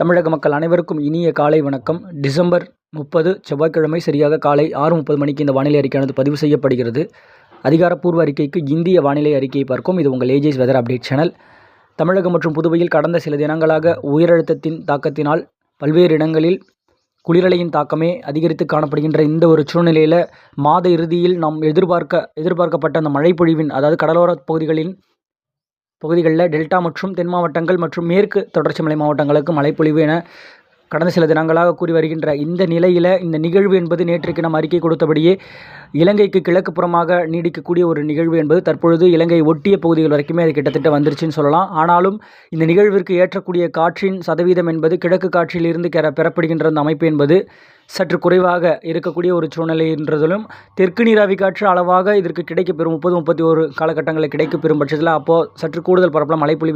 தமிழக மக்கள் அனைவருக்கும் இனிய காலை வணக்கம். டிசம்பர் முப்பது செவ்வாய்க்கிழமை சரியாக காலை ஆறு முப்பது மணிக்கு இந்த வானிலை அறிக்கையானது பதிவு செய்யப்படுகிறது. அதிகாரப்பூர்வ அறிக்கைக்கு இந்திய வானிலை அறிக்கையை பார்க்கும் இது உங்கள் AJ's weather update channel Tamilagam மற்றும் புதுவையில் கடந்த சில தினங்களாக உயரழுத்தத்தின் தாக்கத்தினால் பல்வேறு இடங்களில் குளிரலையின் தாக்கமே அதிகரித்து காணப்படுகின்ற இந்த ஒரு சூழ்நிலையில் மாத இறுதியில் நாம் எதிர்பார்க்க எதிர்பார்க்கப்பட்ட அந்த மழைப்பொழிவின் அதாவது கடலோர பகுதிகளின் பகுதிகளில் டெல்டா மற்றும் தென் மாவட்டங்கள் மற்றும் மேற்கு தொடர்ச்சி மலை மாவட்டங்களுக்கு மழைப்பொழிவு என கடந்த சில தினங்களாக கூறி வருகின்ற இந்த நிலையில் இந்த நிகழ்வு என்பது நேற்றைக்கு நாம் அறிக்கை கொடுத்தபடியே இலங்கைக்கு கிழக்கு புறமாக நீடிக்கக்கூடிய ஒரு நிகழ்வு என்பது தற்பொழுது இலங்கை ஒட்டிய பகுதிகள் வரைக்குமே அது கிட்டத்தட்ட வந்துருச்சுன்னு சொல்லலாம். ஆனாலும் இந்த நிகழ்விற்கு ஏற்றக்கூடிய காற்றின் சதவீதம் என்பது கிழக்கு காற்றிலிருந்து கெர பெறப்படுகின்ற அந்த அமைப்பு என்பது சற்று குறைவாக இருக்கக்கூடிய ஒரு சூழ்நிலைன்றதிலும் தெற்கு நீராவி காற்று அளவாக இதற்கு கிடைக்கப்பெறும் முப்பது முப்பத்தி ஒரு காலகட்டங்களில் கிடைக்கப்பெறும் பட்சத்தில் அப்போது சற்று கூடுதல் பரப்பளம் மழைப்பொழிவு